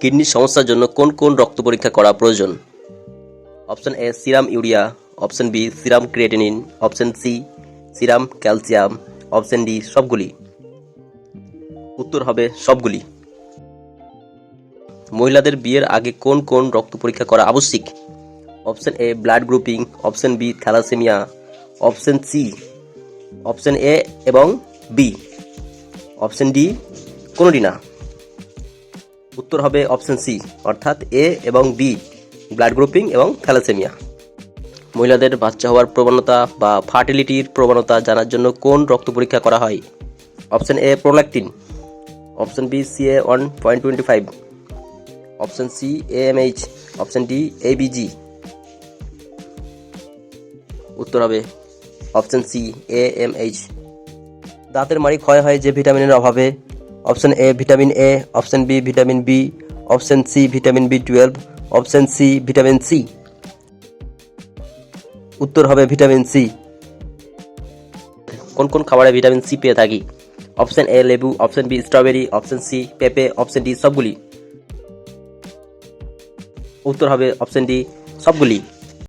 কিডনির সমস্যার জন্য কোন কোন রক্ত পরীক্ষা করা প্রয়োজন? Option A, serum urea, option B, serum creatinine, option C, serum calcium, option D, সবগুলি। উত্তর হবে সবগুলি। মহিলাদের বিয়ের আগে কোন কোন রক্ত পরীক্ষা করা আবশ্যিক? Option A, blood grouping, option B, thalassaemia, option C, option A এবং বি। অপশন ডি, কোনোটি না। উত্তর হবে অপশন সি, অর্থাৎ এ এবং বি, ব্লাড গ্রুপিং এবং থ্যালাসেমিয়া। মহিলাদের বাচ্চা হওয়ার প্রবণতা বা ফার্টিলিটির প্রবণতা জানার জন্য কোন রক্ত পরীক্ষা করা হয়? Option A prolactin option B, C A one point twenty five. Option C, A M H. Option D ABG উত্তর হবে option C, A M H. দাঁতের মাড়ি ক্ষয় হয় যে ভিটামিনের অভাবে option A vitamin A, option B vitamin B, option C vitamin B twelve, option C vitamin C. উত্তর হবে ভিটামিন সি। কোন কোন খাবারে ভিটামিন সি পেয়ে থাকি? অপশন এ লেবু, option B strawberry, option C পেঁপে, অপশন ডি সবগুলি। উত্তর হবে অপশন ডি সবগুলি।